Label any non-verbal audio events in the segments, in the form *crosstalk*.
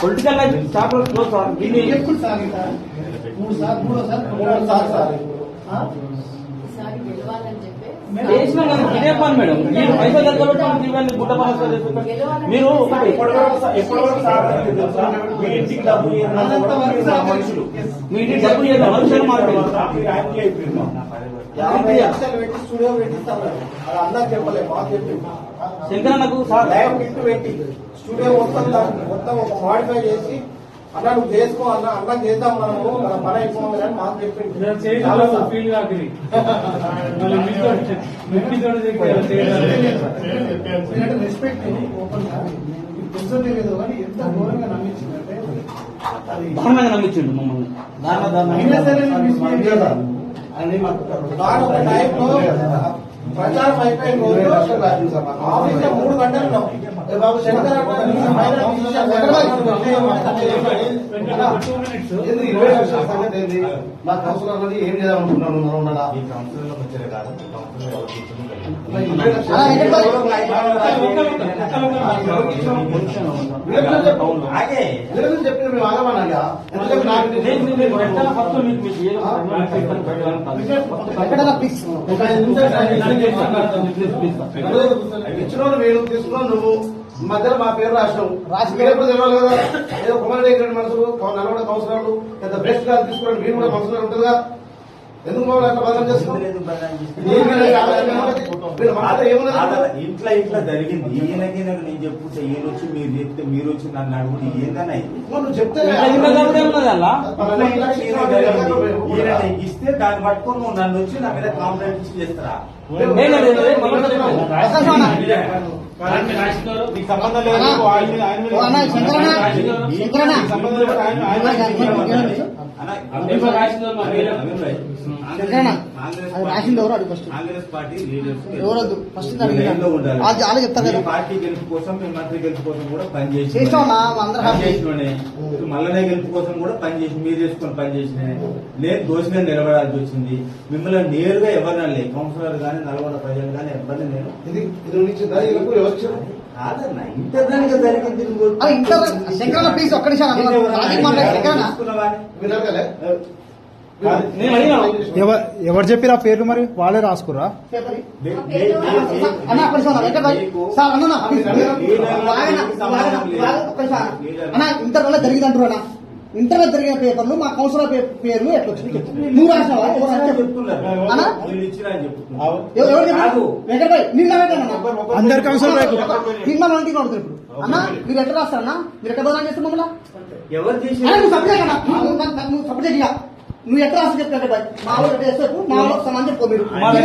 Political life chapter close sir దీన్ని ఎప్పుడు sir? మూడు సార్ మూడో సార్. మూడో సార్. సార్ ఇదే పని మేడం. మీరు పైసలు గుడ్డ పనులు. మీరు? మీ ఇంటికి డబ్బు మనుషులు. మీ ఇంటికి డబ్బు మనుషులు స్టూడియో మొత్తం మొత్తం ఒక మాడిఫై చేసి అన్న నువ్వు చేసుకో అన్న అన్న చేద్దాం మనము మన పని అయిపోవాలి అని మాకు చెప్పింది. రెస్పెక్ట్ ఓపెన్ తెలియదు కానీ ఎంత ఘోరంగా నమ్మించిందంటే దారుణంగా నమ్మించిండు మమ్మల్ని. ప్రచారం అయిపోయిన రోజు ఆఫీస్లో మూడు గంటలు మా కౌన్సిలర్ అన్నది ఏం చేయాలనుకుంటున్నాను మనం ఉన్నాడా? ఈ కౌన్సిల్లో వచ్చేది కాదు చెప్పిన మేము ఆగమన్నాగా. ఇచ్చినోడు వేణు తీసుకున్నావు నువ్వు మధ్యలో మా పేరు రాసినావు రాసి మీరు ఎప్పుడు తెలియాలి కదా? ఏదో కుమార్ రెడ్డి మనుషులు నల్గొండ కౌన్సిలర్లు పెద్ద బెస్ట్గా తీసుకున్నాడు మీరు కూడా కౌన్సిలర్ ఉంటుందిగా. ఎందుకు మమ్మల్ని అట్లా బదనం చేస్తున్నావు? ఇంట్లో ఇంట్లో జరిగింది. ఈయనకి నాకు నేను చెప్పుకుంటే ఈయన వచ్చి మీరు చెప్తే మీరు వచ్చి నన్ను అడుగుడు ఏందన్నా ఇది? నువ్వు చెప్తే ఈయన ఇస్తే దాన్ని పట్టుకొని నువ్వు నన్ను వచ్చి నా మీద కాంప్లైంట్ చేస్తారా? సంబంధం లేదు. లేదు, రాసిందో ఎవరు ఫస్ట్. పార్టీ ఎవరొద్దు, ఫస్ట్ చెప్తారు కదా. గెలుపు కోసం మంత్రి గెలుపు కోసం కూడా పనిచేసి. మల్లనే గెలుపు కోసం కూడా పనిచేసి మీరు చేసుకొని పనిచేసిన నేను దోషిగా నిలబడాల్సి వచ్చింది. మిమ్మల్ని నేరుగా ఎవరినలే కౌన్సిలర్ గానీ నల్గొండ ప్రజలు గానీ ఎవరిని నేను ఎవరు జరిగింది ఇంత శంకరన్న ప్లీజ్ ఒక్క నిమిషం. ఎవరు చెప్పిరా పేర్లు మరి వాళ్ళే రాసుకురా అన్న ఇంటర్ వల్ల జరిగింది అంటారు అన్న ఇంటర్లో జరిగిన పేపర్లు మా కౌన్సిలర్ పేర్లు ఎట్లా వచ్చింది. నువ్వు రాసినావా ఎవరు రాసినా చెప్పు. చెప్తున్నారు అన్న? వీళ్ళు ఇచ్చినా అని చెప్తున్నారు ఎవరు ఎవరు చెప్పారు? కాదు. వెంకట్ భాయ్ నిన్న అందరు కౌన్సిలర్ ఇప్పుడు అన్న మీరు ఎట్లా రాస్తారన్నా? మీరు ఎట్లా బదనాలు చేస్తారు మమ్మల్ని? ఎవరు అన్న, చేసి నువ్వు సబ్జెక్ట్ అన్న. నువ్వు నాకు- నువ్వు సబ్జెక్ట్ ఇక నువ్వు ఎట్లా రాసి చెప్తాడు బాయ్ మా వాళ్ళు చేస్తారు? మా వాళ్ళు సమాన్ చెప్పుకో మీరు.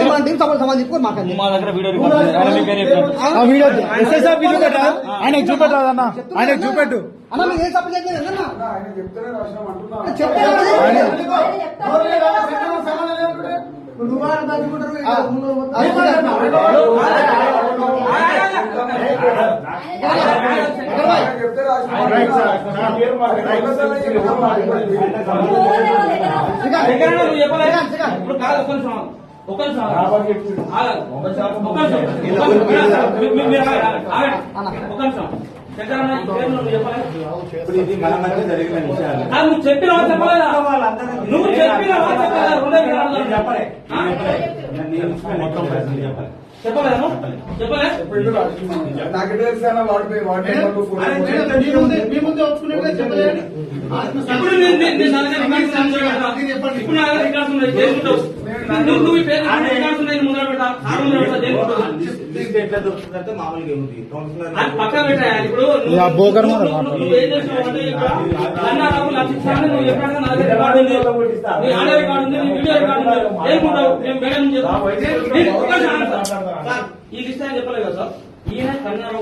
మన టీం చెప్పుకో మా దగ్గర వీడియో. ఆయన మీకు చెప్పినట్టు. ఆ వీడియో ఎస్ఎస్ఆర్ చూపెట్టరా ఆయనకు చూపెట్టరా అన్న? ఆయనకు చూపెట్టు అన్న మీరు ఏం సబ్జెక్ట్ లేదు అన్న. ఆయన చెప్తేనే ఇప్పుడు కాదు, ఒక్క నిమిషం. ఒక్క నిమిషం. ఒక్క నిమిషం. నువ్వు చెప్పినవా చెప్పలేదా నువ్వు చెప్పినవా చెప్పలేదా రెండే చెప్పలే ఆ? నేను చెప్పలే. నేను ఇచ్చిన మొత్తం ప్రశ్నలు చెప్పలే చెప్పలేదా చెప్పలే నాకు తెలుసు అన్న వాడిపోయి వాడి మీ ముందే ఒప్పుకునేట్లే చెప్పలేదు ఇప్పుడు కదా. ఇప్పుడు నా రికార్డ్స్ ఉన్నాయి. చేసుకుంటావు. నువ్వు నువ్వు పేరు రికార్డ్స్ ఉన్నాయి. నేను ముందర పెట్టా. ముందర పెట్టా. చేసుకుంటావు. మామూలుగా అది పక్కన పెట్టా. ఇప్పుడు నువ్వు- ఏం చేసినావు అంటే ఇక్కడ కర్ణాటకకు లక్ష ఇస్తానని నువ్వు చెప్పాడు నా దగ్గర రికార్డు ఉంది. నీ ఆడియో రికార్డు ఉంది. నీ వీడియో రికార్డు ఉంది. ఏముండవు. నేను మేడం చెప్తాను. నేను ఒక్క నిమిషం ఆగండి సార్. సార్, ఆయన చెప్పలేదు కదా సార్? ఈయన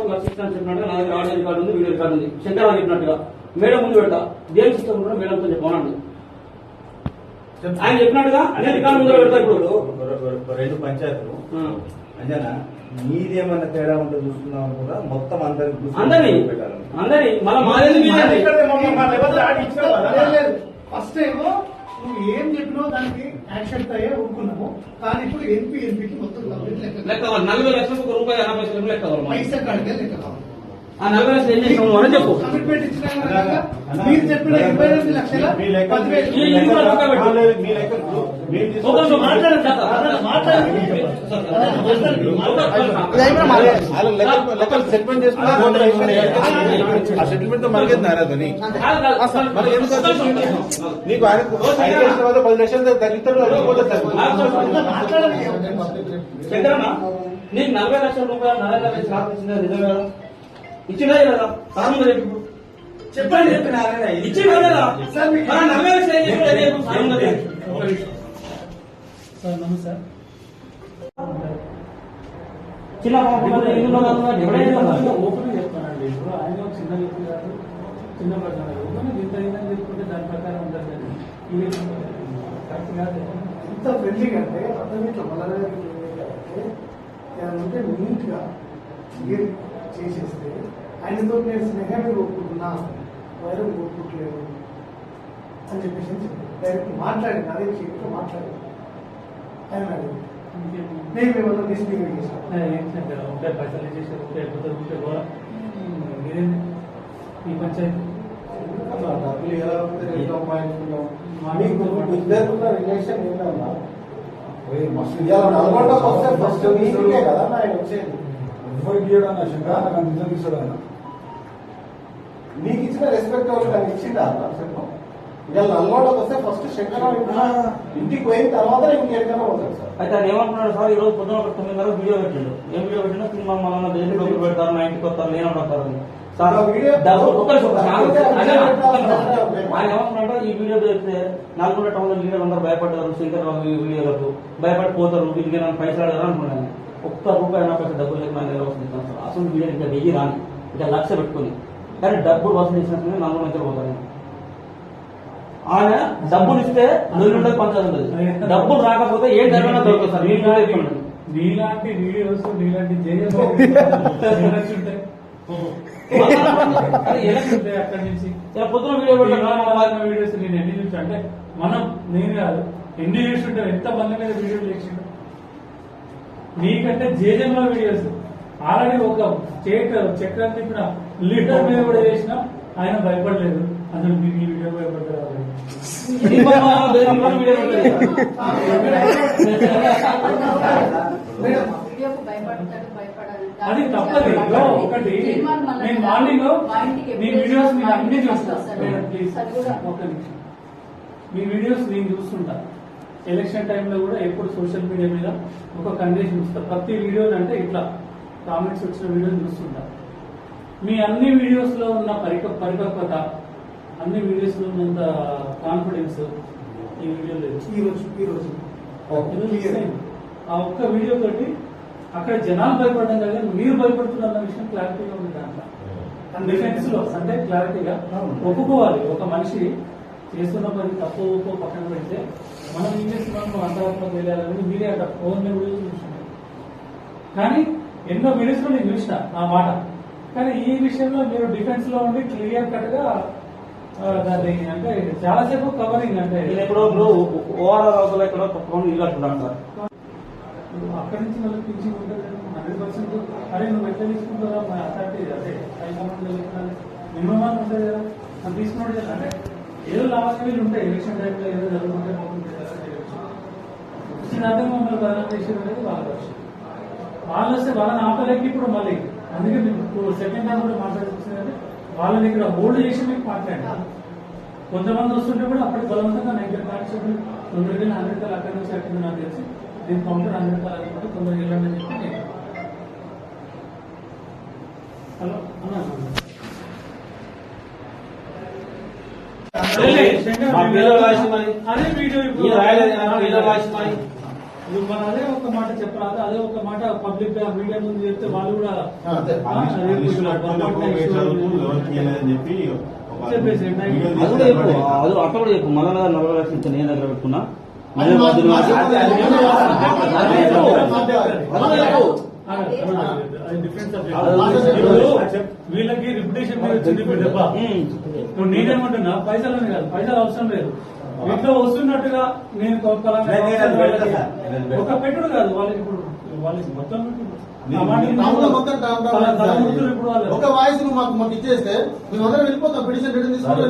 లక్ష ఇస్తానని చెప్పినట్టుగా నా దగ్గర ఆడియో రికార్డు ఉంది వీడియో రికార్డు ఉంది. శంకరరావు చెప్పినట్టుగా. మేడం ముందు పెడతా. దేని సిస్టమ్ కూడా మేడంతో చెప్పమనండి ఆయన చెప్పినట్టుగా అన్ని రికార్డు ముందు పెడతా ఇప్పుడు రెండు పంచాయతీలు. ఆ. అంజనా నీదేమన్నా తేడా ఉంటే చూసుకున్నాం కూడా మొత్తం అందరికి అందరి. అందరి మన మీదేది. ఫస్ట్ ఏమో నువ్వు ఏం చెప్పినావు దానికి యాక్సెప్ట్ అయ్యే ఊరుకున్నాము కానీ ఇప్పుడు ఎంపీ ఎంపీకి మొత్తం లెక్క. నలభై లక్షలకు ఒక రూపాయి ఎనభై లక్షలకు లెక్క కావాలి మాకు. పైసా కాడికే లెక్క ఆ నలభై లక్షలు ఏం చేసినావు అని చెప్పు. మీరు చెప్పిన ఇరవై లక్షల లెక్కలు సెటిల్మెంట్ సెటిల్మెంట్తో నీకు ఆయన ఐదు లక్షల తర్వాత పది లక్షలు తగ్గిస్తారు నీకు నలభై లక్షల రూపాయలు మోడీ సార్ ఇచ్చిందా నిజమే కదా ఇచ్చిందా లేదా సార్ చెప్పు. చెప్పండి. ఇచ్చిందా లేదా మరి నలభై లక్షలు ఏం చెప్పాడు? అదే చెప్పు. సార్ నిమిషం. చిన్న కదా, కదా. ఓపెన్ చెప్తానండి ఇప్పుడు ఆయన ఒక చిన్న వ్యక్తి కాదు చిన్న ఓపెన్ ఇంత ఇంత చెప్పుకుంటే దాని ప్రకారం ఉంటుంది కానీ ఇది కరెక్ట్ కాదు. ఇంత ఫ్రెండ్లీగా అంటే అతను ఇట్లా మళ్ళీ ఉంటే నీట్గా క్లియర్ చేసేస్తే ఆయనతో నేను స్నేహాన్ని కోరుకుంటున్నా. వైరం కోరుకుంటలేదు. అని చెప్పేసి. డైరెక్ట్ మాట్లాడింది అదే చేతితో మాట్లాడింది ఆయన అడిగింది నేను మిమ్మల్ని డిస్ప్లింగ్ చేశాను. ఏం చెప్పారు? ఉంటే పైసలు చేసి ఉంటే అయిపోతే ఉంటే కూడా ఇదేంటి ఈ పంచాయతీ? డబ్బులు ఎలా ఉంటే ఎంత సంపాదించుకుంటాం మీకు ఇద్దరున్న రిలేషన్ ఏంటన్నా ఇలా నల్గొండకు వస్తే ఫస్ట్ మీకే కదా ఆయన వచ్చేది. ఎవరికి ఇయ్యడన్నా శంకర్ నాకు అంత నిజం ఆయన నీకు ఇచ్చిన రెస్పెక్ట్ ఎవరు నాకు ఇచ్చిందా అన్న చెప్పు ఇలా నల్గొండకు వస్తే ఫస్ట్ శంకర ఇంటికి పోయిన తర్వాత ఇంకెక్కడో పోతాడు సార్. అయితే ఆయన ఏమంటున్నాడు సార్? ఈ రోజు పొద్దున ఒక తొమ్మిదిన్నర వీడియో పెట్టిండు. ఏం వీడియో పెట్టినా సినిమా మన దేశం డబ్బులు పెడతారు మా ఇంటికి వస్తారు నేను ఉంటారు సార్ ఆయన ఏమంటున్నాడు? ఈ వీడియో పెడితే నల్గొండ టౌన్లో లీడర్ అందరూ భయపడ్డారు శంకర్ వీడియోలకు భయపడిపోతారు వీటికి నన్ను పైసలు అడగారు అనుకున్నాను. ఒక్క రూపాయి నాకు అసలు డబ్బులు లేక నేను వస్తుంది? సార్ అసలు వీడియో ఇంకా వెయ్యి రాని. ఇంకా లక్ష పెట్టుకుని. కానీ డబ్బులు వసూలు చేసినట్టు నల్గొండ నుంచి పోతాను ఆయన డబ్బులు ఇస్తే నూనె పంచాలి డబ్బులు రాకపోతే ఏ ధరమైనా దొరుకుతుంది సార్. చెప్పండి. నీలాంటి వీడియోస్ నీలాంటి *laughs* అక్కడి నుంచి? పొద్దున వీడియో వీడియోస్ నేను ఎన్ని చూసి అంటే మనం నేను కాదు ఎన్ని చూసి ఉంటాం ఎంత మంది మీద వీడియోలు చేసిండు నీకంటే జేజంలో వీడియోస్. ఆల్రెడీ ఒక స్టేట్ చక్రం తిప్పిన లీడర్ మీద కూడా చేసిన ఆయన భయపడలేదు. అసలు మీకు ఈ వీడియో భయపడాలి అది తప్పదు. ఒకటి. నేను మార్నింగ్ మా వీడియోస్ నేను మా అన్ని ఇంటికి చూస్తా వస్తారు. మేడం ప్లీజ్ ఒక్క నిమిషం. మీ వీడియోస్ నేను చూస్తుంటా. ఎలక్షన్ టైంలో కూడా ఎప్పుడు సోషల్ మీడియా మీద ఒక కండిషన్ ఇస్తా ప్రతి వీడియో అంటే ఇట్లా కామెంట్స్ వచ్చిన వీడియోని చూస్తుంటా. మీ అన్ని వీడియోస్లో ఉన్న పరిక పరిపక్వత అన్ని వీడియోస్లో ఉన్నంత కాన్ఫిడెన్స్ ఈ వీడియో లేదు. ఈ రోజు ఈ రోజు. ఎందుకు సేమ్. ఆ ఒక్క వీడియో తోటి అక్కడ జనాలు భయపడడం కదా మీరు భయపడుతున్న విషయం క్లారిటీగా ఉంది దాంట్లో డిఫెన్స్లో అంటే క్లారిటీగా ఒప్పుకోవాలి. ఒక మనిషి చేస్తున్న పని తప్పు ఒప్పో పక్కన పెడితే మనం ఏం చేస్తున్నాం అంతరాత్మ తెలియాలని మీరే అక్కడ ఫోన్ వీడియోస్ చూస్తున్నారు కానీ ఎన్నో వీడియోస్లో నేను చూసిన ఆ మాట. కానీ ఈ విషయంలో మీరు డిఫెన్స్లో ఉండి క్లియర్ కట్గా దాన్ని అంటే చాలాసేపు కవరింగ్ అంటే ఇప్పుడు ఎక్కడో పక్కన ఇల్లు కట్టుకున్నాను సార్ నువ్వు అక్కడి నుంచి మళ్ళీ పిలిచి ఉంటుంది హండ్రెడ్ పర్సెంట్ అరే నువ్వు ఎట్లా తీసుకుంటారా అథారిటీ అదే మినిమం ఉంటుంది కదా. తీసుకున్నాడు అంటే ఏదో లావాదేవీలు ఉంటాయి ఎలక్షన్ టైంలో ఏదో జరుగుతుంటే పోతుంటే అర్థం మమ్మల్ని బదనాలు చేసేది అనేది వాళ్ళ విషయం వాళ్ళు వస్తే వాళ్ళని ఆపలేక ఇప్పుడు మళ్ళీ. అందుకే మీకు సెకండ్ టైం కూడా మాట్లాడుతుంది వాళ్ళని ఇక్కడ హోల్డ్ చేసి మీకు మాట్లాడాలి. కొంతమంది వస్తుంటే కూడా అప్పటికి బలవంతంగా నైన్టీ కానిస్టేబుల్ తొందరగా వెళ్ళి హండ్రెడ్ కాల్ అక్కడి నుంచి అక్కడ నాకు తెలిసి దీని కౌంటర్ హండ్రెడ్ కాల్ అనుకుంటే తొందరగా వెళ్ళండి అని చెప్పి నేను హలో అన్నా. మా పిల్లలు రాసి మరి. అదే వీడియో ఇప్పుడు ఇది రాయలేదు కదా, పిల్లలు రాసి మరి. ఇప్పుడు మనం అదే ఒక మాట చెప్పరాదు అదే ఒక మాట పబ్లిక్గా మీడియా ముందు చెప్తే వాళ్ళు కూడా చెప్పి ఒక చెప్పేసి, వీడియో అది కూడా చెప్పు. తీసి అది అట్లా కూడా చెప్పు. మళ్ళా నలభై లక్షలు ఇస్తే నేను దగ్గర పెట్టుకున్నా. వీళ్ళకి రిప్యుటేషన్ మీద వచ్చింది ఇప్పుడు దెబ్బ ఉమ్. ఇప్పుడు నేనేమంటున్నా పైసలు కాదు పైసలు అవసరం లేదు. ఇంట్లో వస్తున్నట్టుగా నేను ఒక పెట్టుడు కాదు వాళ్ళకి ఇప్పుడు వాళ్ళకి మొత్తం ఇప్పుడు. ఒక వాయిస్ నువ్వు మాకు మాకు ఇచ్చేస్తే మేము అందరం వెళ్ళిపోతాం పిటిషన్ రిటర్న్ తీసుకొని